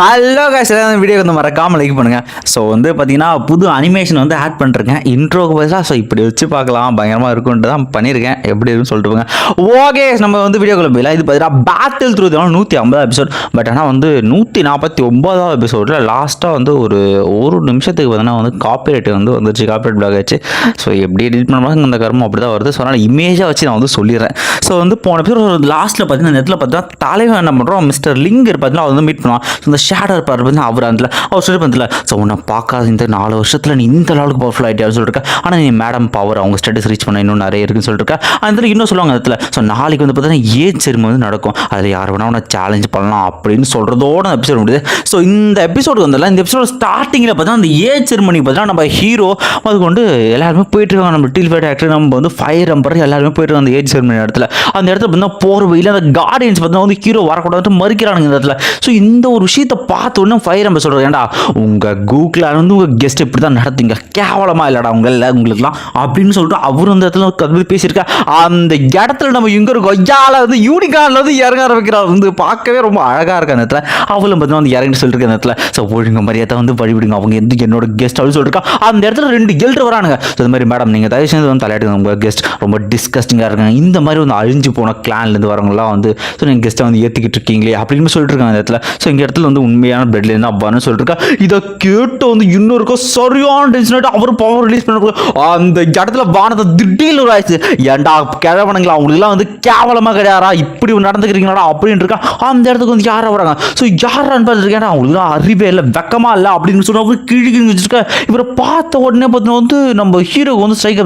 Hello guys எல்லாம் video வந்து மறக்காமல் லைக் பண்ணுங்கள் ஸோ வந்து பார்த்தீங்கன்னா புது அனிமேஷன் வந்து ஆட் பண்ணிருக்கேன். இன்ட்ரோக்கு பதிலாக ஸோ இப்படி வச்சு பார்க்கலாம். பயங்கரமாக இருக்குன்ட்டு தான் பண்ணியிருக்கேன் எப்படி இருக்குன்னு சொல்லிட்டு போங்க. ஓகே நம்ம வந்து வீடியோக்குள்ள போயிடலாம். இது பார்த்தீங்கன்னா பேட்டில் த்ரூ தான் நூற்றி ஐம்பதாவது எபிசோட் பட் ஆனால் வந்து நூற்றி நாற்பத்தி ஒம்பதாவது எபிசோடில் லாஸ்ட்டாக வந்து ஒரு ஒரு நிமிஷத்துக்கு பார்த்தீங்கன்னா வந்து காப்பிரைட் வந்து வந்துருச்சு. காப்பிரைட் பிளாக் ஆச்சு ஸோ எப்படி எடிட் பண்ணுவாங்க இந்த கர்மம் அப்படி தான் வருது. ஸோ அதனால் இமேஜாக வச்சு நான் வந்து சொல்லிடுறேன். ஸோ வந்து போன பேர் லாஸ்ட்டில் பார்த்தீங்கன்னா இந்த இடத்துல பார்த்தீங்கன்னா தலைவன் என்ன பண்ணுறோம் மிஸ்டர் லிங்கர் பார்த்தீங்கன்னா அவர் வந்து மீட் பண்ணுவான். ஸோ இந்த ஷேடாக இருப்பார். வந்து அவர் அந்த அவர் சொல்லி பண்ணல ஸோ உன்னை பார்க்காத இந்த நாலு வருஷத்தில் நீ இந்த அளவுக்கு பவர்ஃபுல் ஆகிட்டியான்னு சொல்லிட்டு ஆனால் நீ மேடம் பவர் அவங்க ஸ்டடிஸ் ரீச் பண்ண இன்னும் நிறைய இருக்குன்னு சொல்லிட்டு அந்த இடத்துல இன்னும் சொல்லுவாங்க இடத்துல ஸோ நாளைக்கு வந்து பார்த்தீங்கன்னா ஏஜ் செருமை வந்து நடக்கும். அதில் யார் வேணா உன்னை சேலஞ்ச் பண்ணலாம் அப்படின்னு சொல்கிறதோட அந்த எபிசோட் முடியுது. ஸோ இந்த எபிசோடு வந்தால இந்த எபிசோட ஸ்டார்டிங்கில் பார்த்தீங்கன்னா அந்த ஏஜ் செருமனிக்கு பார்த்தீங்கன்னா நம்ம ஹீரோ அது கொண்டு எல்லாருமே போயிட்டு இருக்காங்க. நம்ம டில்ஃபைட் ஆக்டர் நம்ம வந்து ஃபயர் அம்பர் எல்லாருமே போயிட்டு அந்த ஏஜ் செருமனி இடத்துல அந்த இடத்துல பார்த்தீங்கன்னா போகிற வழியில் அந்த கார்டியன்ஸ் பார்த்தீங்கன்னா வந்து ஹீரோ வரக்கூடாது மறுக்கிறானுங்க இந்த இடத்துல. ஸோ இந்த ஒரு விஷயத்தை பார்த்த உடனே ஃபயர் நம்ம சொல்கிறேன் ஏன்டா உங்கள் கூகுளில் வந்து உங்கள் கெஸ்ட் இப்படி தான் நடத்துங்க கேவலமாக இல்லைடா உங்கள உங்களுக்குலாம் அப்படின்னு சொல்லிட்டு அவர் அந்த இடத்துல கதை பேசியிருக்கா. அந்த இடத்துல நம்ம இங்கே இருக்கோம். ஐயாவில் வந்து யூனிகார்னில் வந்து இறங்க ஆரம்பிக்கிறார். வந்து பார்க்கவே ரொம்ப அழகாக இருக்கு அந்த இடத்துல. அவளும் பார்த்தீங்கன்னா வந்து இறங்கிட்டு சொல்லிருக்க அந்த இடத்துல. ஸோ ஒழுங்க மரியாதை வந்து வழிவிடுங்க. அவங்க எந்த என்னோட கெஸ்ட் அப்படின்னு சொல்லியிருக்கா அந்த இடத்துல ரெண்டு கெல்ட் வரானுங்க. ஸோ இந்த மாதிரி மேடம் நீங்கள் தயவு செஞ்சு வந்து தலையாடுங்க உங்கள் கெஸ்ட் ரொம்ப டிஸ்கஸ்டிங்காக இருக்காங்க. இந்த மாதிரி வந்து அழிஞ்சு போன கிளான்லேருந்து வரவங்களாம் வந்து ஸோ நீங்கள் கெஸ்ட்டை வந்து ஏற்றிக்கிட்டு இருக்கீங்களே? அப்படின்னு சொல்லிட்டு இருக்காங்க அந்த இடத்துல. ஸோ இந்த இடத்துல வந்து உண்மையான பிளட்லேருந்து அப்பான்னு சொல்லிருக்கா இதை கேட்டு வந்து இன்னொருக்கா சரியான டென்ஷன் ஆகிட்டு அவர் பவர் ரிலீஸ் பண்ண அந்த இடத்துல வானத்தை திடீர்னு ஒரு ஆயிடுச்சு. ஏன்டா கிழவனுங்களா அவங்களுக்குலாம் வந்து கேவலமாக கிடையாரா இப்படி நடந்துக்கிறீங்களாடா அப்படின்னு இருக்கா அந்த இடத்துக்கு வந்து யாரா வராங்க. ஸோ யாரான்னு பார்த்துருக்கேன் அவங்களுக்குலாம் அறிவே இல்லை வெக்கமா இல்லை அப்படின்னு சொல்லி அவர் கிழி வச்சிருக்க. இவரை பார்த்த உடனே பார்த்தீங்கன்னா வந்து நம்ம ஹீரோக்கு வந்து ஸ்ட்ரைக்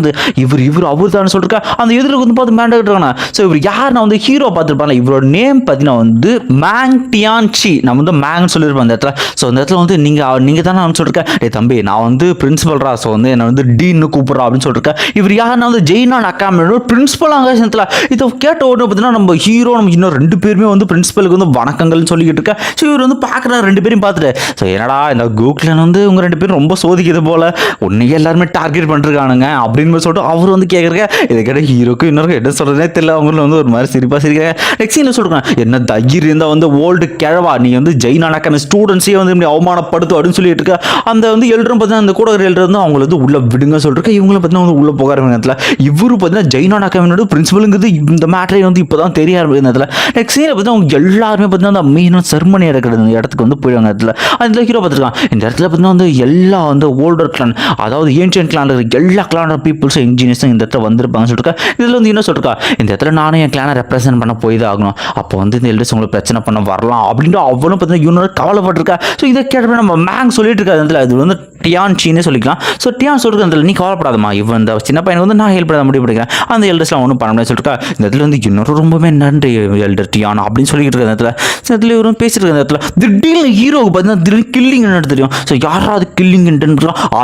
இவர் இவர் அவர் தான் சொல்லிருக்கா அந்த எதிர்க்கு வந்து பார்த்து மேண்டாகிட்டு இருக்காங்க ஸோ இவர் யார் நான் வந்து ஹீரோ பார்த்துருப்பாங்க இவரோட நேம் பார்த்தீங்கன்னா வந்து மேங் டியான்சி நம்ம வந்து மேங் சொல்லியிருப்பேன் அந்த இடத்துல. ஸோ அந்த இடத்துல வந்து நீங்கள் நீங்கள் தானே நான் சொல்லிருக்கேன் டே தம்பி நான் வந்து பிரின்சிபல்ரா ஸோ வந்து என்னை வந்து டீன்னு கூப்பிட்றா அப்படின்னு சொல்லிருக்கேன் இவர் யாருன்னா வந்து ஜெயினான் அகாமி பிரின்சிபல் சேர்த்துல இதை கேட்ட உடனே பார்த்தீங்கன்னா நம்ம ஹீரோ நம்ம இன்னும் ரெண்டு பேருமே வந்து பிரின்சிபலுக்கு வந்து வணக்கங்கள்னு சொல்லிக்கிட்டு இருக்கேன் ஸோ இவர் வந்து பார்க்குறாரு ரெண்டு பேரும் பார்த்துட்டு. ஸோ என்னடா இந்த கூகுளில் வந்து உங்க ரெண்டு பேரும் ரொம்ப சோதிக்கிறது போல். உன்னையே எல்லாருமே டார்கெட் பண்ணிருக்கானுங்க அப்படின்னு சொல்லிட்டு அவர் வந்து கேட்குறங்க இதை கேட்ட ஹீரோக்கு இன்னொரு என்ன சொல்கிறதே தெரியல. அவங்களும் வந்து ஒரு மாதிரி சிரிப்பாக சிரிக்கிறாங்க. நெக்ஸ்ட் சீனில் சொல்கிறாங்க என்ன தைரியம் இருந்தால் வந்து ஓல்டு கிழவா நீ வந்து ஜெயினான அணக்கான ஸ்டூடெண்ட்ஸே வந்து இப்படி அவமானப்படுத்து அப்படின்னு சொல்லிட்டு இருக்க அந்த வந்து எல்டரும் பார்த்தீங்கன்னா அந்த கூட எழுதுறது வந்து அவங்கள வந்து உள்ள விடுங்க சொல்லிட்டு இவங்களும் பார்த்தீங்கன்னா வந்து உள்ள போக ஆரம்பிக்கிறதுல இவரு பார்த்தீங்கன்னா ஜெயின் அணக்காவினோட பிரின்சிபலுங்கிறது இந்த மேட்டரே வந்து இப்போ தான் தெரிய ஆரம்பிக்கிறதுல நெக்ஸ்ட் சீனில் பார்த்தீங்கன்னா அவங்க எல்லாருமே பார்த்தீங்கன்னா அந்த மெயினாக செர்மனி இருக்கிற இந்த இடத்துக்கு வந்து போயிடுவாங்க இடத்துல அந்த ஹீரோ பார்த்துருக்கான். இந்த இடத்துல பார்த்தீங்கன்னா வந்து எல்லா வந்து ஓல்டர் கிளான் அதாவது ஏன்ஷியன் கிளான் இருக்கிற எல்லா கிளான பீப்புள்ஸும் இன்ஜினியர்ஸும் இந்த இடத்துல வந்திருப்பாங்கன்னு சொல்லிருக்கா இதில் வந்து என்ன சொல்லிருக்கா இந்த இடத்துல நானும் என் கிளானை ரெப்ரசென்ட் பண்ண போய் தான் ஆகணும். அப்போ வந்து இந்த எல்டர்ஸ் உங்களுக்கு பிரச்சனை பண்ண வரலாம் அப்படின்ட்டு அவ்வளோ பார்த்தீங்கன்னா வந்து கவலைப்பட்டிருக்கா. ஸோ இதை கேட்டப்ப நம்ம மேங் சொல்லிட்டு இருக்கா அந்த அது வந்து டியான் சீனே சொல்லிக்கலாம். ஸோ டியான் சொல்லிட்டு அந்த நீ கவலைப்படாதமா இவன் இந்த சின்ன பையனுக்கு வந்து நான் ஹெல்ப் பண்ண முடிவு பண்ணிக்கிறேன். அந்த எல்டர்ஸ்லாம் ஒன்றும் பண்ண முடியாது. சொல்லிருக்கா இந்த இடத்துல வந்து இன்னொரு ரொம்பவே நன்றி எல்டர் டியான் அப்படின்னு சொல்லிக்கிட்டு இருக்க அந்த இடத்துல. ஸோ இடத்துல இவரும் பேசிட்டு இருக்க அந்த இடத்துல. திடீர்னு ஹீரோவுக்கு பார்த்தீங்கன்னா திடீர்னு கில்லிங் தெரியும். ஸோ யாராவது கில்லிங்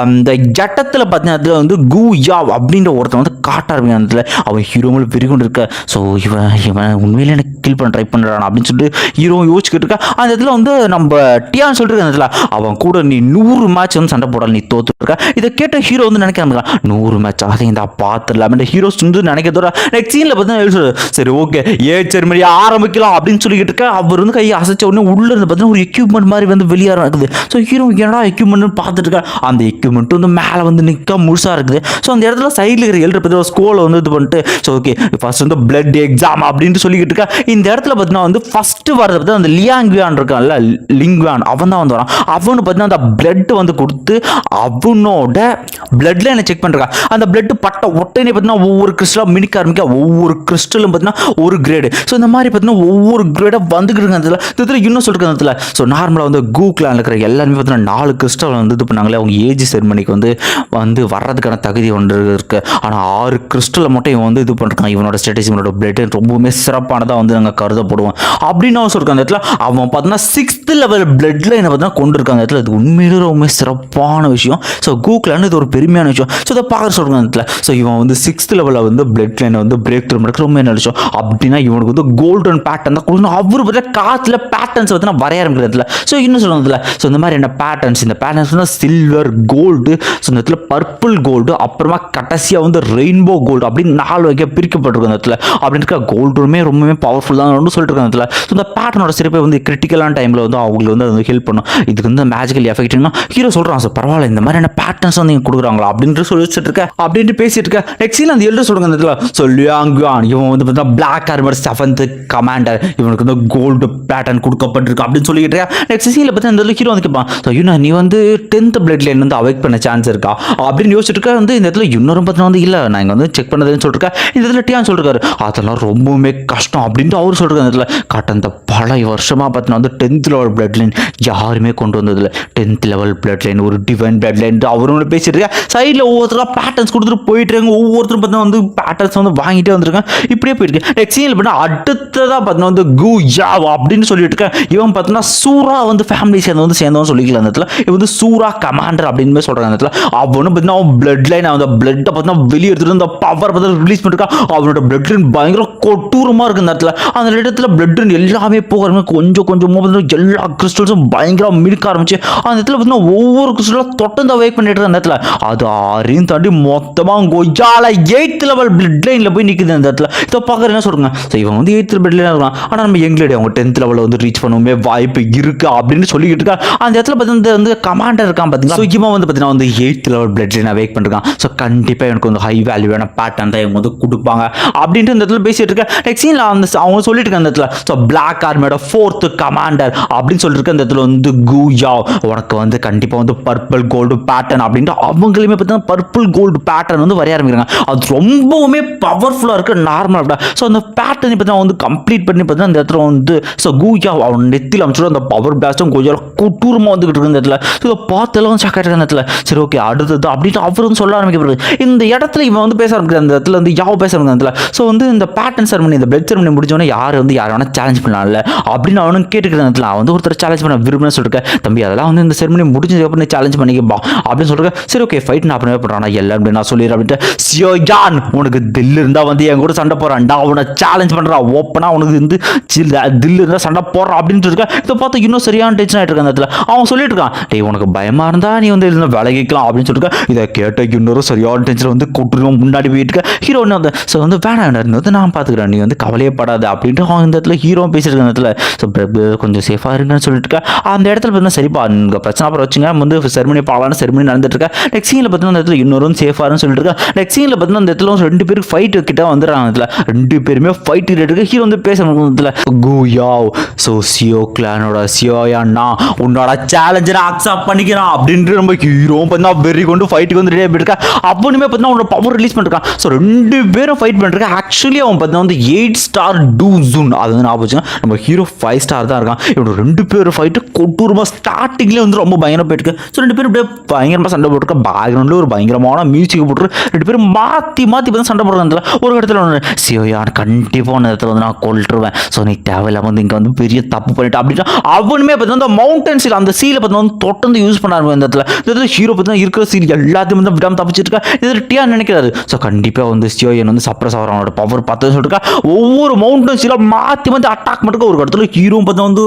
அந்த ஜட்டத்தில் பார்த்தீங்கன்னா அதில் வந்து கு யா அப்படின்ற ஒருத்தன் வந்து காட்ட ஆரம்பிக்கும் இடத்துல. அவன் ஹீரோ மேலே இருக்க. ஸோ இவன் இவன் உண்மையிலே எனக்கு கில் பண்ண ட்ரை பண்ணுறான் அப்படின்னு சொல்லிட்டு ஹீரோ யோசிச்சுக்கிட்டு இருக்கா. அந்த இடத்துல வந்து நம்ம டியான் சொல்லிட்டு அவன் கூட நீ நூறு மேட்ச் வந்து சண்டை போடல நீ தோத்துருக்க இதை கேட்ட ஹீரோ வந்து நினைக்கிறாங்க நூறு மேட்ச் அதையும் தான் பார்த்துடலாம். இந்த ஹீரோஸ் வந்து நினைக்கிறதோட நெக்ஸ்ட் சீனில் பார்த்தீங்கன்னா சரி ஓகே ஏ சரி மாதிரி ஆரம்பிக்கலாம் அப்படின்னு சொல்லிக்கிட்டு இருக்க. அவர் வந்து கையை அசைச்ச உடனே உள்ள இருந்து பார்த்தீங்கன்னா ஒரு எக்யூப்மெண்ட் மாதிரி வந்து வெளியே இருக்குது ஸோ ஹீரோ என்னடா எக்யூப்மெண்ட்னு பார்த்துட்டு இருக்கா. அந்த எக்யூப்மெண்ட் வந்து மேலே வந்து நிற்க முழுசாக இருக்குது. ஸோ அந்த இடத்துல சைடில் இருக்கிற எழுற பற்றி ஸ்கோலை வந்து இது பண்ணிட்டு ஸோ ஓகே ஃபர்ஸ்ட் வந்து பிளட் எக்ஸாம் அப்படின்ட்டு சொல்லிக்கிட்டு இருக்கா. இந்த இடத்துல பார்த்தீங்கன்னா வந்து ஃபர்ஸ்ட் வரது பார்த்தா அந்த லியாங்வியான் இருக்கான்ல லிங்வான் அவன் தான் வந்து வரான். அவனு பார்த்தீங்கன்னா அந்த பிளட் வந்து கொடுத்து அவனோட பிளட்ல என்ன செக் பண்ணுறான் அந்த பிளட் பட்ட உடனே பார்த்தீங்கன்னா ஒவ்வொரு கிறிஸ்டலாக மினிக்க ஆரம்பிக்க ஒவ்வொரு கிறிஸ்டலும் பார்த்தீங்கன்னா ஒரு கிரேடு ஸோ இந்த மாதிரி பார்த்தீங்கன்னா ஒவ்வொரு கிரேடாக வந்துக்கிட்டு இருக்க அந்த இதில் இந்த இன்னும் சொல்லிருக்க அந்த இடத்துல ஸோ நார்மலாக வந்து கூகுளாக இருக்கிற எல்லாருமே பார்த்தீங்கன்னா நாலு கிறிஸ்டல் வந்து இது பண்ணாங்களே அவங்க ஏஜ் செர்மனிக்கு வந்து வந்து வர்றதுக்கான தகுதி ஒன்று இருக்கு. ஆனால் ஆறு கிறிஸ்டலை மட்டும் இவன் வந்து இது பண்ணுறான் இவனோட ஸ்டேட்டஸ் இவனோட பிளட் ரொம்பவுமே சிறப்பானதாக வந்து நாங்கள் கருதப்படுவோம். அப்படின்னு அவன் சொல்லிருக்க அந்த இடத்துல அவன் பார்த்தீங்கன்னா சிக்ஸ்த் லெவல் பிளட்ல என்ன பார்த்தீங்கன்னா கொண்டு இருக்காங்க இடத்துல இது உண்மையிலே ரொம்ப சிறப்பான விஷயம். ஸோ கூக்லான்னு இது ஒரு பெருமையான விஷயம். ஸோ இதை பார்க்க சொல்கிறாங்க இடத்துல. ஸோ இவன் வந்து சிக்ஸ்த் லெவலில் வந்து பிளட் லைனை வந்து பிரேக் த்ரூ பண்ணுறது ரொம்ப என்ன விஷயம். அப்படின்னா இவனுக்கு வந்து கோல்டன் பேட்டர்ன் தான் கொடுக்கணும். அவர் பார்த்தா காற்றுல பேட்டர்ன்ஸ் வந்து நான் வரைய ஆரம்பிக்கிறதுல ஸோ இன்னும் சொல்லுறதுல ஸோ இந்த மாதிரி என்ன பேட்டர்ன்ஸ் இந்த பேட்டர்ன்ஸ் சில்வர் கோல்டு ஸோ இந்த இடத்துல பர்பிள் கோல்டு அப்புறமா கடைசியாக வந்து ரெயின்போ கோல்டு அப்படின்னு நாலு வகையாக பிரிக்கப்பட்டிருக்கும் அந்த இடத்துல. அப்படின்னு இருக்க கோல்டுமே ரொம்பவே பவர்ஃபுல் தான். சொல்லிட்டு இருக்காங்க இடத்துல. ஸோ இந்த பேட்டர்னோட சிறப்பை வந்து கிரிட்டிக்கலான டைமில் வந்து அவங்களுக்கு வந்து அது வந்து ஹெல்ப் பண்ணும். இதுக்கு வந்து மேஜிக்கல் எஃபெக்ட்னா ஹீரோ சொல்கிறான் சார் பரவாயில்ல இந்த மாதிரியான பேட்டர்ன்ஸ் வந்து நீங்கள் கொடுக்குறாங்களா? அப்படின்ட்டு சொல்லிச்சுட்டு இருக்க. அப்படின்ட்டு பேசிட்டு இருக்க. நெக்ஸ்ட் சீன் அந்த எழுத சொல்லுங்க அந்த இடத்துல சொல்லி அங்குவான் இவன் வந்து பார்த்தா பிளாக் ஆர்மர் செவன்த் கமாண்டர் இவனுக்கு வந்து கோல்டு பேட்டர்ன் கொடுக்கப்பட்டிருக்கு அப்படின்னு சொல்லிக்கிட்டு இருக்கேன் நெக்ஸ்ட் சீனில் பார்த்தா இந்த ஹீரோ வந்து கேட்பான் ஸோ யூனா நீ வந்து டென்த் பிளட் லைன் வந்து அவைக் பண்ண சான்ஸ் இருக்கா? அப்படின்னு யோசிச்சுட்டு இருக்க. வந்து இந்த இடத்துல இன்னொரு பார்த்தா வந்து இல்லை. நான் இங்கே வந்து செக் பண்ணதுன்னு சொல்லிருக்கேன் இந்த இடத்துல டியான் சொல்லிருக்காரு அதெல்லாம் ரொம்பவுமே கஷ்டம் அப்படின்ட்டு அவர் சொல்லிருக்காரு இந்த இடத்துல கட்ட பல வருஷமாக பார்த்தீங்கன்னா வந்து டென்த்தில் லெவல் பிளட் லைன் யாருமே கொண்டு வந்ததில்ல. டென்த் லெவல் பிளட் லைன் ஒரு டிவைன் பிளட் லைன் அவரும் பேசிட்டு சைடில் ஒவ்வொருத்தராக பேட்டர்ன்ஸ் கொடுத்துட்டு போயிட்டு இருக்காங்க. ஒவ்வொருத்தரும் பார்த்தீங்கன்னா வந்து பேட்டர்ன்ஸ் வந்து வாங்கிட்டே வந்திருக்கேன் இப்படியே போயிருக்கு. நெக்ஸ்ட் சீனில் பார்த்தா அடுத்ததாக பார்த்தீங்கன்னா வந்து கு யா அப்படின்னு சொல்லிட்டு இருக்கேன். இவன் பார்த்தீங்கன்னா சூரா வந்து ஃபேமிலி சேர்ந்து வந்து சேர்ந்தவன் சொல்லிக்கலாம் அந்த இடத்துல. இவன் வந்து சூரா கமாண்டர் அப்படின்னு சொல்கிறாங்க அந்த இடத்துல. அவனு பார்த்தீங்கன்னா அவன் பிளட் லைன் அந்த பிளட்டை பார்த்தீங்கன்னா வெளியே எடுத்துட்டு அந்த பவர் பார்த்தா ரிலீஸ் பண்ணிருக்கான் அவனோட பிளட் லைன் பயங்கர கொட்டூரமாக இருக்கு அந்த இடத்துல. அந்த இடத்துல பிளட் லைன் எல்லாமே போகிறவங்க கொஞ்சம் கொஞ்சமாக பார்த்தீங்கன்னா எல்லா கிறிஸ்டல்ஸும் பயங்கரமாக மிடுக்க ஆரம்பிச்சு அந்த இடத்துல பார்த்தீங்கன்னா ஒவ்வொரு கிறிஸ்டலாக தொடர்ந்து வெயிட் பண்ணிட்டு அந்த இடத்துல. அது ஆறையும் தாண்டி மொத்தமாக கொய்யால எயித் லெவல் பிளட் லைனில் போய் நிற்குது அந்த இடத்துல. இதை பார்க்குற என்ன சொல்கிறாங்க ஸோ இவன் வந்து எயித் பிளட் லைனாக இருக்கலாம் ஆனால் நம்ம எங்களே அவங்க டென்த் லெவலில் வந்து ரீச் பண்ணுவோமே வாய்ப்பு இருக்குது அப்படின்னு சொல்லிக்கிட்டு இருக்கா. அந்த இடத்துல பார்த்தீங்கன்னா வந்து கமாண்டர் இருக்கான் பார்த்தீங்களா? ஸோ இவன் வந்து பார்த்தீங்கன்னா வந்து எயித் லெவல் பிளட் லைனை வெயிட் பண்ணிருக்கான். ஸோ கண்டிப்பாக எனக்கு வந்து ஹை வேல்யூவான பேட்டர்ன் தான் இவங்க வந்து கொடுப்பாங்க அப்படின்ட்டு இந்த இடத்துல பேசிட்டு இருக்கேன் நெக்ஸ்ட் சீனில் அந்த அவங்க சொல்லிட்டு இருக்க அந்த இடத்துல. ஸோ பிளாக் ஆர்மியோட ஃபோர்த்து கமாண்டர் அப்படின்னு சொல்லிட்டு அந்த இடத்துல வந்து கூயா உனக்கு வந்து கண்டிப்பாக வந்து பர்பிள் கோல்டு பேட்டர்ன் அப்படின்ட்டு அவங்களுமே பார்த்தீங்கன்னா பர்பிள் கோல்டு பேட்டர்ன் வந்து வரைய ஆரம்பிக்கிறாங்க. அது ரொம்பவுமே பவர்ஃபுல்லாக இருக்குது நார்மலாக ஸோ அந்த பேட்டர்னை இப்போ தான் வந்து கம்ப்ளீட் பண்ணி பார்த்தீங்கன்னா அந்த இடத்துல வந்து ஸோ கூயா அவன் நெத்தியில் அமைச்சிடும் அந்த பவர் பிளாஸ்டும் கொஞ்சம் கூட்டூரமாக வந்துகிட்டு இருக்கு அந்த இடத்துல. ஸோ இதை பார்த்தெல்லாம் வந்து ஷாக்காக இடத்துல. சரி ஓகே அடுத்தது அப்படின்ட்டு அவர் வந்து சொல்ல ஆரம்பிக்கப்படுது இந்த இடத்துல இவன் வந்து பேச ஆரம்பிக்கிற அந்த இடத்துல வந்து யாவ பேச ஆரம்பிக்கிற இடத்துல. ஸோ வந்து இந்த பேட்டர்ன் செரமனி இந்த பிளட் செரமனி முடிஞ்சோடனே யார் வந்து யார் வேணா சேலஞ்ச் பண்ணலாம்ல? அப்படின்னு அவனும் கேட்டுக்கிற இடத்துல. அவன் வந்து ஒருத்தர் சேலஞ்ச் பண்ண விரும்புன்னு சொல்லிருக்கேன் தம்பி அதெல்லாம் வந்து இந்த செரமனி முடிஞ்சதுக்கப்புறம் நீ சேலஞ்ச் பண்ணிக்கப்பா. அப்படின்னு சொல்லிருக்கேன் சரி ஓகே ஃபைட் நான் பண்ணவே பண்ணுறான் எல்லாம் அப்படி நான் சொல்லிடுறேன் அப்படின்ட்டு சியோ ஜான் உனக்கு தில் இருந்தால் வந்து என் கூட சண்டை போகிறான்டா அவனை சேலஞ்ச் பண்ணுறான் ஓப்பனாக உனக்கு வந்து தில் இருந்தால் சண்டை போடுறான் அப்படின்ட்டு இருக்கேன் இதை பார்த்து இன்னும் சரியான டென்ஷன் ஆகிட்டு இருக்க அந்த இடத்துல. அவன் சொல்லிட்டு இருக்கான். டேய் உனக்கு பயமாக இருந்தால் நீ வந்து இதுல விலகிக்கலாம் அப்படின்னு சொல்லிட்டு இதை கேட்ட இன்னொரு சரியான டென்ஷன் வந்து கூட்டுருவோம் முன்னாடி போயிட்டு இருக்க. ஹீரோ என்ன வந்து ஸோ வந்து வேணாம் வந்து நான் பார்த்துக்கிறேன் நீ வந்து கவலையே படாது அப்படின்ட்டு அவன் இந்த இடத்துல ஹீரோ பேசியிருக்க இடத்துல. ஸோ கொஞ்சம் சேஃபாக இருங்கன்னு சொல்லிட்டு இருக்கா அந்த இடத்துல பார்த்தீங்கன்னா சரிப்பா உங்கள் பிரச்சனை அப்புறம் வச்சுங்க. வந்து செருமனி பாலான செருமனி நடந்துட்டு இருக்கா நெக்ஸ்ட் சீனில் பார்த்தீங்கன்னா அந்த இடத்துல இன்னொரு சேஃபாக சொல்லிட்டு இருக்கா நெக்ஸ்ட் சீனில் பார்த்தீங்கன்னா அந்த இடத்துல ரெண்டு பேருக்கு ஃபைட் கிட்ட வந்துடுறாங்க இதில் ரெண்டு பேருமே ஃபைட் இருக்கு. ஹீரோ வந்து பேசுறாங்க இதில் குயாவ் ஸோ சியோ கிளானோட சியோயாண்ணா உன்னோட சேலஞ்சரை அக்செப்ட் பண்ணிக்கிறான். அப்படின்ட்டு நம்ம ஹீரோ பார்த்தா வெறி கொண்டு ஃபைட்டுக்கு வந்து ரெடியாக போயிருக்கா அப்பனுமே பார்த்தீங்கன்னா அவனோட பவர் ரிலீஸ் பண்ணிருக்கான். ஸோ ரெண்டு பேரும் ஃபைட் பண்ணிருக்கான் ஆக்சுவலி அவன் பார்த்தீங்கன்னா வந்து எயிட் ஸ்டார் டூ ஜூன் அது வந்து நான் நம்ம ஹீரோ ஃபைவ் ஸ்டார் தான் இருக்கான். இவனோட ரெண்டு பேர் ஃபைட்டு கொட்டூரமாக ஸ்டார்டிங்லேயே வந்து ரொம்ப பயங்கரம் போயிட்டு ஸோ ரெண்டு பேரும் அப்படியே பயங்கரமாக சண்டை போட்டுருக்க பேக்ரவுண்டில் ஒரு பயங்கரமான மியூசிக் போட்டு ரெண்டு பேரும் மாற்றி மாற்றி பார்த்து சண்டை போடுறதுல ஒரு இடத்துல ஒன்று சிவயான் கண்டிப்பாக ஒன்று இடத்துல வந்து நான் கொல்ட்டுருவேன் ஸோ நீ தேவையில்லாம வந்து இங்கே வந்து பெரிய தப்பு பண்ணிட்டு அப்படின்னா அவனுமே பார்த்தீங்கன்னா அந்த மவுண்டன் சீல் அந்த சீலை பார்த்தீங்கன்னா வந்து தொடர்ந்து யூஸ் பண்ண ஆரம்பிக்கும் இந்த இடத்துல. இந்த ஹீரோ பார்த்தீங்கன்னா இருக்கிற சீல் எல்லாத்தையும் வந்து விடாமல் தப்பிச்சிட்டு இது டியா நினைக்கிறாரு. ஸோ கண்டிப்பாக வந்து சியோயன் வந்து சப்ரஸ் ஆகிற அவனோட பவர் பார்த்து சொல்லிருக்கா ஒவ்வொரு மவுண்டன் சீலாக மாற்றி மாற்றி அட்டாக் பண்ணுறதுக்கு ஒரு இடத்துல ஹீரோ பார்த்தா வந்து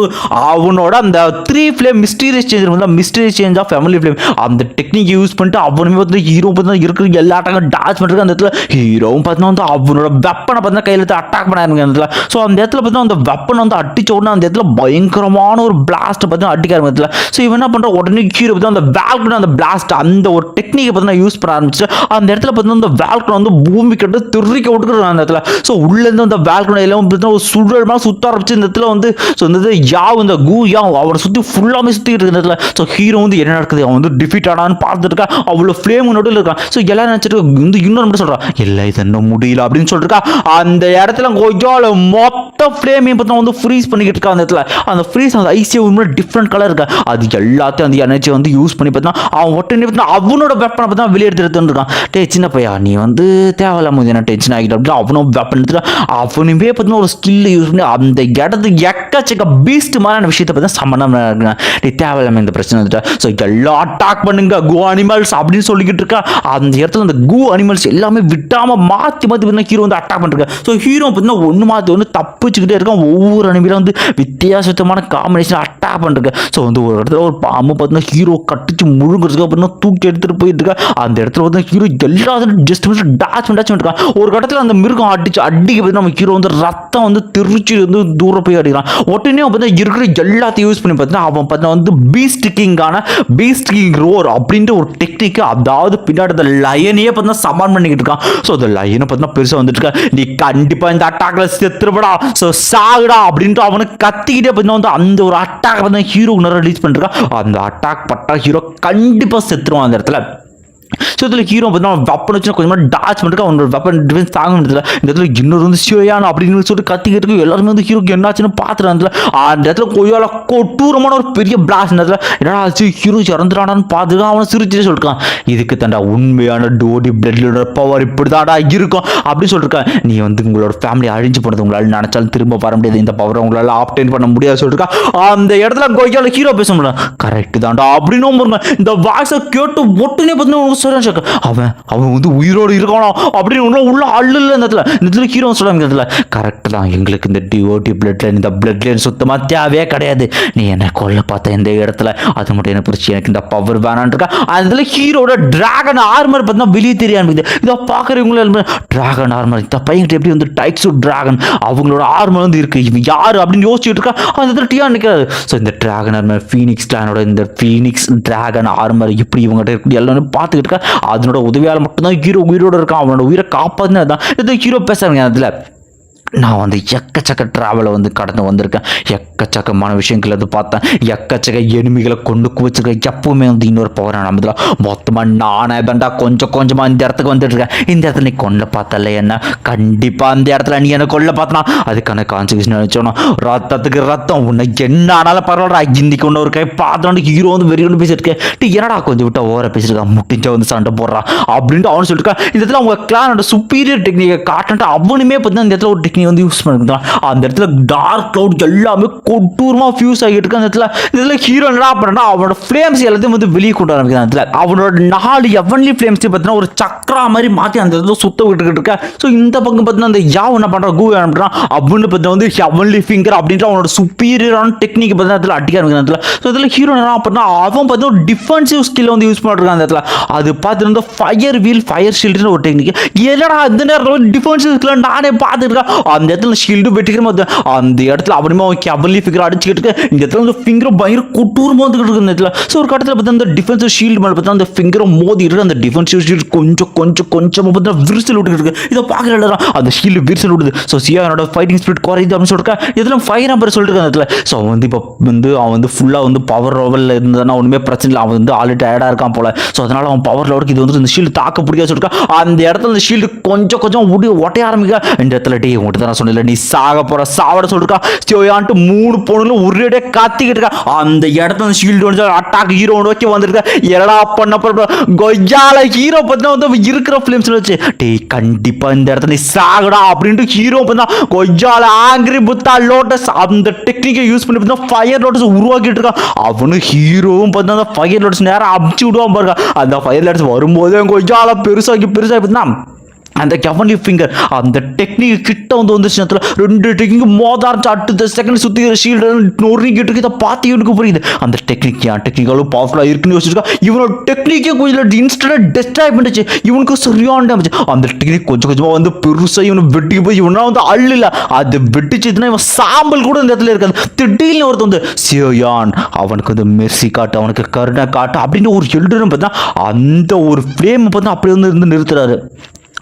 அவனோட அந்த த்ரீ ஃப்ளேம் மிஸ்டீரியஸ் சேஞ்ச் வந்து mysterious change of family flame அந்த டெக்னிக் யூஸ் பண்ணிட்டு அவனுமே வந்து ஹீரோ பார்த்து இருக்கிற எல்லா அட்டாக்கும் டாச் பண்ணுறது அந்த இடத்துல ஹீரோவும் பார்த்தீங்கன்னா வந்து அவனோட வெப்பனை பார்த்தீங்கன்னா கையில் எடுத்து அட்டாக் பண்ண ஆரம்பிக்கும் அந்த இடத்துல. ஸோ அந்த இடத்துல பார்த்தீங்கன்னா அந்த வெப்பனை வந்து அடிச்ச உடனே அந்த இடத்துல பயங்கரமான ஒரு பிளாஸ்ட் பார்த்தீங்கன்னா அடிக்க ஆரம்பிச்சதுல ஸோ இவன் என்ன பண்ணுற உடனே ஹீரோ பார்த்து அந்த வேல்கன் அந்த பிளாஸ்ட் அந்த ஒரு டெக்னிக்கை பார்த்தீங்கன்னா யூஸ் பண்ண ஆரம்பிச்சு அந்த இடத்துல பார்த்தீங்கன்னா அந்த வேல்கன் வந்து பூமி கட்டு திருக்க விட்டுக்கிறான் அந்த இடத்துல. ஸோ உள்ளேருந்து அந்த வேல்கன் எல்லாம் பார்த்தீங்கன்னா ஒரு சுழல் சுத்த ஆரம்பிச்சு இந்த இடத்துல வந்து ஸோ இந்த யா இந்த கூயா அவரை சுற்றி ஃபுல்லாமே சுற்றிட்டு இருக்கிறதுல ஸோ ஹீரோ வந்து என்ன நடக்குது? அவன் வந்து டிஃபீட் ஆனான்னு பார்த்துட்டு இருக்கா அவ்வளோ ஃப்ளேம் நடுவில் இருக்கான். ஸோ எல்லாரும் நினச்சிட்டு வந்து இன்னொரு மட்டும் சொல்கிறான் இல்லை இது என்ன முடியல அப்படின்னு சொல்லிருக்கா. அந்த இடத்துல கொஞ்சம் மொத்த ஃப்ளேமையும் பார்த்தா வந்து ஃப்ரீஸ் பண்ணிக்கிட்டு இருக்கா அந்த இடத்துல. அந்த ஃப்ரீஸ் அந்த ஐசியை உண்மையில டிஃப்ரெண்ட் கலர் இருக்கா. அது எல்லாத்தையும் அந்த எனர்ஜி வந்து யூஸ் பண்ணி பார்த்தா அவன் ஒட்டனே பார்த்தா அவனோட வெப்பனை பார்த்தா வெளியே எடுத்துட்டு இருக்கான். டே சின்ன பையா நீ வந்து தேவையில்லாம வந்து என்ன டென்ஷன் ஆகிட்டு அப்படின்னா அவனும் வெப்பன் எடுத்துட்டு அவனுமே பார்த்தீங்கன்னா ஒரு ஸ்கில் யூஸ் பண்ணி அந்த இடத்துக்கு எக்கச்சக்க பீஸ்ட் மாதிரியான விஷயத்தை பார்த்தா சம்மந்தம் இருக்கான். டே தேவையில்லாம இந்த பிரச்சனை வந்துட்டா. ஸோ எல்லாம் அட்டாக் பண்ணுங்க கோ அனிமல்ஸ் அப்படின்னு சொல்லிக்கிட்டு இருக்கா. அந்த இடத்துல அந்த கூ அனிமல்ஸ் எல்லாமே விட்டாமல் மாற்றி மாற்றி பார்த்தீங்கன்னா ஹீரோ வந்து அட்டாக் பண்ணிருக்கா ஸோ ஹீரோ பார்த்தீங்கன்னா ஒன்று மாற்றி ஒன்று தப்பு வச்சுக்கிட்டே இருக்கான் ஒவ்வொரு அனிமையிலும் வந்து வித்தியாசமான காம்பினேஷன் அட்டாக் பண்ணிருக்கு ஸோ வந்து ஒரு இடத்துல ஒரு பாம்பு பார்த்தீங்கன்னா ஹீரோ கட்டிச்சு முழுங்கிறதுக்கு அப்புறம் தூக்கி எடுத்துகிட்டு போயிட்டு இருக்கா. அந்த இடத்துல வந்து ஹீரோ எல்லாத்தையும் ஜஸ்ட் டாச் டாச் பண்ணிருக்கான் ஒரு இடத்துல அந்த மிருகம் அடிச்சு அடிக்க போய் நம்ம ஹீரோ வந்து ரத்தம் வந்து திருச்சி வந்து தூரம் போய் அடிக்கிறான். உடனே அவன் பார்த்தா இருக்கிற எல்லாத்தையும் யூஸ் பண்ணி பார்த்தீங்கன்னா அவன் பார்த்தா வந்து பீஸ்ட் கிங்கான பீஸ்ட் கிங் ரோர் அப்படின்ற ஒரு டெக்னிக் அதாவது பின்னாடி அந்த லயனையே பார்த்தீங்கன்னா சமான் பண்ணிக்கிட்டு இருக்கான். ஸோ அந்த லயனை பார்த்தீங்கன்னா பெருசாக வந்துட்டு இருக்கா. நீ கண்டிப்பாக இந்த அட்டாக்ல செத்துருப்படா ஸோ சாகுடா அப்படின்ட்டு அவனுக்கு கத்திக்கிட்டே பார்த்தீங்கன்னா வந்து அந்த ஒரு அட்டாக் வந்து ஹீரோ ரிலீஸ் பண்ணிருக்கான் அந்த அட்டாக் பட்டா ஹீரோ கண்டிப்பாக செத்துருவான் அந்த இடத்துல. ஸோ இதில் ஹீரோ பார்த்தீங்கன்னா வெப்பன் வச்சு கொஞ்சமாக டாச் பண்ணிட்டு அவனோட வெப்பன் டிஃபென்ஸ் தாங்க முடியல இந்த இடத்துல இன்னொரு வந்து சிவயான் அப்படின்னு சொல்லிட்டு கத்திக்கிட்டு இருக்கு எல்லாருமே வந்து ஹீரோக்கு என்னாச்சுன்னு பார்த்துட்டு அந்த இடத்துல அந்த இடத்துல கொய்யால கொட்டூரமான ஒரு பெரிய பிளாஸ் இந்த இடத்துல. என்னடா ஆச்சு? ஹீரோ இறந்துடானான்னு பார்த்துட்டு அவனை சிரிச்சுட்டு சொல்லிருக்கான். இதுக்கு தாண்டா உண்மையான டோடி பிளட்லோட பவர் இப்படி தாண்டா இருக்கும் அப்படின்னு சொல்லிருக்கான். நீ வந்து உங்களோட ஃபேமிலி அழிஞ்சு போனது உங்களால் நினைச்சாலும் திரும்ப வர முடியாது. இந்த பவரை உங்களால் ஆப்டைன் பண்ண முடியாது சொல்லிருக்கா. அந்த இடத்துல கொய்யால ஹீரோ பேச முடியல. கரெக்ட் தாண்டா அப்படின்னு இந்த வாய்ஸை கேட்டு ஒட்டுனே பார்த்தீங்கன்னா சொல்றேன் ஷாக்கு அவன் அவன் வந்து உயிரோடு இருக்கானோ? அப்படின்னு உள்ள உள்ள அள்ளு இல்லை இந்த இடத்துல இந்த இடத்துல ஹீரோ சொல்லுவாங்க இந்த இடத்துல. கரெக்ட் தான் எங்களுக்கு இந்த டிஓடி பிளட் லைன் இந்த பிளட் லைன் சுத்தமாக தேவையே கிடையாது. நீ என்னை கொல்ல பார்த்த இந்த இடத்துல அது மட்டும் என்ன பிடிச்சி எனக்கு இந்த பவர் வேணான்னு இருக்கா? அதில் ஹீரோட டிராகன் ஆர்மர் பார்த்தீங்கன்னா வெளியே தெரிய ஆரம்பிக்குது. இதை பார்க்குறவங்களும் டிராகன் ஆர்மர் இந்த பையன்கிட்ட எப்படி வந்து டைப்ஸ் டிராகன் அவங்களோட ஆர்மர் வந்து இருக்குது இவன் யார் அப்படின்னு யோசிச்சுட்டு இருக்கா? அந்த இடத்துல டியா நிற்கிறாரு ஸோ இந்த டிராகன் ஆர்மர் ஃபீனிக்ஸ் கிளானோட இந்த ஃபீனிக்ஸ் டிராகன் ஆர்மர் இப்படி இவங்ககிட்ட இருக்கு எல்லாமே பார்த்துக்கிட்டு இருக்கா. அதனோட உதவியால் மட்டும்தான் ஹீரோ உயிரோட இருக்கான். அவனோட உயிரை காப்பாதுன்னு தான் இது ஹீரோ பேசுறாங்க அதில் நான் வந்து எக்கச்சக்க ட்ராவலை வந்து கடந்து வந்திருக்கேன். எக்கச்சக்கமான விஷயங்கள் வந்து பார்த்தேன். எக்கச்சக்க எனிமிகளை கொண்டு குவிச்சிருக்கேன். எப்பவுமே வந்து இன்னொரு பவர் நம்பதில் மொத்தமாக நானே தாண்டா கொஞ்சம் கொஞ்சமாக இந்த இடத்துக்கு வந்துட்டு இருக்கேன். இந்த இடத்துல நீ கொள்ள பார்த்தல என்ன? கண்டிப்பாக அந்த இடத்துல நீ என்ன கொள்ள பார்த்தனா? அதுக்கான கான்சிக்யூஷன் நினச்சோன்னா ரத்தத்துக்கு ரத்தம். உன்னை என்ன ஆனாலும் பரவாயில்ல இன்னைக்கு ஒன்று ஒரு கை பார்த்தோன்னு ஹீரோ வந்து வெறி கொண்டு பேசியிருக்கேன் டீ என்னடா கொஞ்சம் விட்டா ஓர பேசியிருக்கான் முட்டிஞ்சா வந்து சண்டை போடுறான் அப்படின்ட்டு அவனு சொல்லியிருக்கான் இந்த இடத்துல அவங்க கிளானோட சுப்பீரியர் டெக்னிக்கை காட்டுன்ட்டு அவனுமே பார்த்தீங்கன்னா இந்த இடத்துல ஒரு டெக்னிக் வந்து யூஸ் பண்ணிக்கலாம் அந்த இடத்துல டார்க் க்ளவுட் எல்லாமே கொட்டூரமாக ஃபியூஸ் ஆகிட்டு இருக்கு. அந்த இடத்துல இதில் ஹீரோ என்ன பண்ணுறா அவனோட ஃப்ளேம்ஸ் எல்லாத்தையும் வந்து வெளியே கொண்டு ஆரம்பிக்கிறான். அந்த இடத்துல அவனோட நாலு எவன்லி ஃப்ளேம்ஸ் பார்த்தீங்கன்னா ஒரு சக்கரா மாதிரி மாற்றி அந்த இடத்துல சுத்த விட்டுக்கிட்டு இருக்கா. ஸோ இந்த பக்கம் பார்த்தீங்கன்னா அந்த யாவ் என்ன பண்ணுறான் கூ என்ன பண்ணுறான் அப்படின்னு பார்த்தீங்கன்னா வந்து எவன்லி ஃபிங்கர் அப்படின்ற அவனோட சுப்பீரியரான டெக்னிக் பார்த்தீங்கன்னா அதில் அடிக்க ஆரம்பிக்கிறான். அந்த இடத்துல ஸோ இதில் ஹீரோ என்ன பண்ணா அவன் பார்த்தீங்கன்னா டிஃபென்சிவ் ஸ்கில் வந்து யூஸ் பண்ணிருக்கான் அந்த இடத்துல அது பார்த்துட்டு ஃபயர் வீல் ஃபயர் ஷீல்டுன்னு ஒரு டெக்னிக் என்னடா அந்த நேரத்தில் டிஃபென்சிவ் ஸ்கில் நானே பார்த்துருக்கேன் அந்த இடத்துல ஷீல்டு வெட்டிக்கிற மாதிரி அந்த இடத்துல அவனுமே அவன் கபலி ஃபிகர் அடிச்சுக்கிட்டு இருக்கு. இந்த இடத்துல வந்து ஃபிங்கரும் பயங்கர கொட்டூர் மோந்துக்கிட்டு இருக்கு இந்த இடத்துல. ஸோ ஒரு கட்டத்தில் பார்த்தா அந்த டிஃபென்சிவ் ஷீல்டு மேலே பார்த்தா அந்த ஃபிங்கரை மோதிட்டு இருக்கு. அந்த டிஃபென்சிவ் ஷீல்டு கொஞ்சம் கொஞ்சம் கொஞ்சமாக பார்த்தா விரிசல் விட்டுக்கிட்டு இருக்கு. இதை பார்க்குற எல்லாரும். அந்த ஷீல்டு விரிசல் விடுது ஸோ சியானோட ஃபைட்டிங் ஸ்பீட் குறையுது அப்படின்னு சொல்லிருக்கா இதெல்லாம் ஃபைவ் நம்பர் சொல்லிட்டு அந்த இடத்துல. ஸோ அவன் வந்து இப்போ வந்து அவன் வந்து ஃபுல்லாக வந்து பவர் லெவலில் இருந்ததுன்னா ஒன்றுமே பிரச்சனை இல்லை. அவன் வந்து ஆல்ரெடி டயர்டாக இருக்கான் போல. ஸோ அதனால் அவன் பவர் லெவலுக்கு இது வந்து இந்த ஷீல்டு தாக்க பிடிக்காது சொல்லிருக்கா அந்த இடத்துல இந்த ஷீல்டு கொஞ்சம் கொஞ்சம் உடி ஒட்டைய ஆரம்பிக்க. இந்த இடத்துல டே உங்கள்கிட்ட நான் சொன்னல நீ சாக போற சாவட சொல்லிருக்கா? சிவயான்ட்டு மூணு பொண்ணுங்களும் உருடே காத்திக்கிட்டு இருக்கா. அந்த இடத்துல அந்த ஷீல்டு வந்து அட்டாக் ஹீரோ நோக்கி வந்திருக்கா. எடா பண்ண போற கொய்யால ஹீரோ பார்த்தா வந்து இருக்கிற ஃபிலிம்ஸ் வச்சு டேய் கண்டிப்பா இந்த இடத்துல நீ சாகடா அப்படின்ட்டு ஹீரோ பார்த்தா கொய்யால ஆங்கிரி புத்தா லோட்டஸ் அந்த டெக்னிக்கை யூஸ் பண்ணி பார்த்தா ஃபயர் லோட்டஸ் உருவாக்கிட்டு இருக்கான் அவனும் ஹீரோவும் பார்த்தா அந்த ஃபயர் லோட்டஸ் நேரம் அமுச்சு விடுவான் பாருங்க. அந்த ஃபயர் லோட்டஸ் வரும்போதே கொய்யால பெருசாக்கி பெருசாகி பார்த்தா அந்த கவன்லி ஃபிங்கர் அந்த டெக்னிக் கிட்ட வந்து வந்துச்சு நேரத்தில் ரெண்டு டெக்னிக் மோதாரம் அடுத்த செகண்ட் சுற்றி ஷீல்டு நொறுங்கிட்டு இருக்கு இதை பார்த்து இவனுக்கு புரியுது அந்த டெக்னிக் ஏன் டெக்னிக் அவ்வளோ பவர்ஃபுல்லாக இருக்குன்னு யோசிச்சிருக்கா இவனோட டெக்னிக்கே கொஞ்சம் இன்ஸ்டன்டாக டெஸ்ட்ராய் பண்ணிச்சு இவனுக்கு சரியான டேமேஜ் அந்த டெக்னிக் கொஞ்சம் கொஞ்சமாக வந்து பெருசாக இவனை வெட்டி போய் இவனா வந்து அள்ளில அது வெட்டிச்சுதுன்னா இவன் சாம்பல் கூட இந்த இடத்துல இருக்காது திடீர்னு ஒருத்தன் வந்து சியோயான் அவனுக்கு வந்து மெர்சி காட்டு அவனுக்கு கருணை காட்டு அப்படின்னு ஒரு எழுதுன்னு பார்த்தா அந்த ஒரு ஃப்ளேம் பார்த்தா அப்படி வந்து இருந்து நிறுத்துறாரு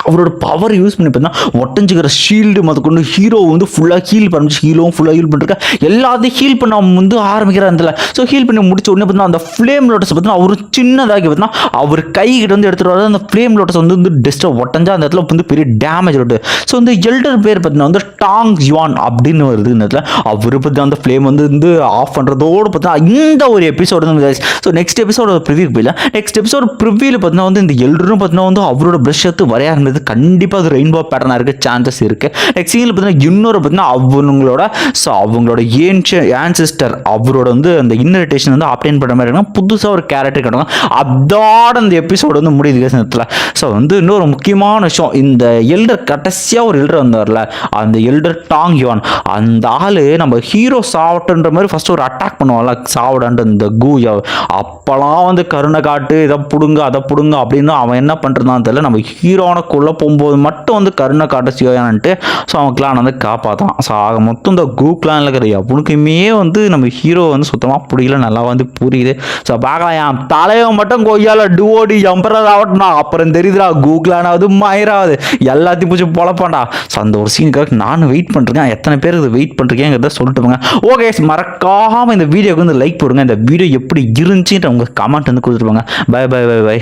அவரோட பவர் யூஸ் பண்ணி பார்த்தீங்கன்னா ஒட்டஞ்சுக்கிற ஷீல்டு முதற்கொண்டு ஹீரோ வந்து ஃபுல்லாக ஹீல் பண்ணிச்சு ஹீரோவும் ஃபுல்லாக ஹீல் பண்ணிருக்கா எல்லாத்தையும் ஹீல் பண்ண அவன் வந்து ஆரம்பிக்கிறான் அந்த ஸோ ஹீல் பண்ணி முடிச்ச உடனே பார்த்தீங்கன்னா அந்த ஃப்ளேம் லோட்டஸ் பார்த்தீங்கன்னா அவர் சின்னதாகி பார்த்தீங்கன்னா அவர் கைகிட்ட வந்து எடுத்துகிட்டு வர அந்த ஃப்ளேம் லோட்டஸ் வந்து வந்து டிஸ்டர்ப் ஒட்டஞ்சா அந்த இடத்துல வந்து பெரிய டேமேஜ் வருது ஸோ இந்த எல்டர் பேர் பார்த்தீங்கன்னா வந்து டாங் யுவான் அப்படின்னு வருது இந்த இடத்துல. அவர் பற்றி அந்த ஃப்ளேம் வந்து வந்து ஆஃப் பண்ணுறதோடு பார்த்தீங்கன்னா இந்த ஒரு எபிசோடு வந்து ஸோ நெக்ஸ்ட் எபிசோட ப்ரிவியூ போயில நெக்ஸ்ட் எபிசோட் ப்ரிவியூவில் பார்த்தீங்கன்னா வந்து இந்த எல்டரும் பார்த்தீங்கன்னா வந்து அவரோட ப்ரஷ் எடுத்து வரைய ஆரம்பிச்சு முடியாது கண்டிப்பாக அது ரெயின்போ பேட்டர்னாக இருக்க சான்சஸ் இருக்குது நெக்ஸ்ட் சீனில் பார்த்தீங்கன்னா இன்னொரு பார்த்தீங்கன்னா அவங்களோட ஸோ அவங்களோட ஏன்ஷ ஆன்சிஸ்டர் அவரோட வந்து அந்த இன்னரிட்டேஷன் வந்து அப்டேன் பண்ணுற மாதிரி இருக்குன்னா புதுசாக ஒரு கேரக்டர் கிடைக்கும் அதோட அந்த எபிசோடு வந்து முடியுது நேரத்தில் ஸோ வந்து இன்னொரு முக்கியமான விஷயம் இந்த எல்டர் கடைசியாக ஒரு எல்டர் வந்தார்ல அந்த எல்டர் டாங் யோன் அந்த ஆள் நம்ம ஹீரோ சாவட்டுன்ற மாதிரி ஃபஸ்ட்டு ஒரு அட்டாக் பண்ணுவான்ல சாவடான்ட்டு இந்த கூயா அப்போலாம் வந்து கருணை காட்டு இதை பிடுங்க அதை பிடுங்க அப்படின்னு அவன் என்ன பண்ணுறதான் தெரியல. நம்ம ஹீரோனை உள்ளே போகும்போது மட்டும் வந்து கருணை காட்ட சியோயான்ட்டு ஸோ அவன் கிளான் வந்து காப்பாற்றான் ஸோ ஆக மொத்தம் இந்த கூ கிளானில் இருக்கிற எவனுக்குமே வந்து நம்ம ஹீரோ வந்து சுத்தமாக பிடிக்கல நல்லா வந்து புரியுது. ஸோ பார்க்கலாம் என் தலைவன் மட்டும் கொய்யால டுவோடி எம்பரர் ஆகட்டும்னா அப்புறம் தெரியுதுடா கூகுளானாவது மயிராவது. எல்லாத்தையும் பிடிச்சி பொழப்பான்டா. ஸோ அந்த ஒரு சீனுக்காக நானும் வெயிட் பண்ணுறேன் எத்தனை பேர் இது வெயிட் பண்ணுறீங்கிறத சொல்லிட்டு போங்க. ஓகே மறக்காமல் இந்த வீடியோக்கு வந்து லைக் போடுங்க. இந்த வீடியோ எப்படி இருந்துச்சுன்ற உங்கள் கமெண்ட் வந்து கொடுத்துருப்பாங்க bye bye bye bye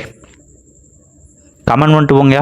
comment பண்ணிட்டு போங்க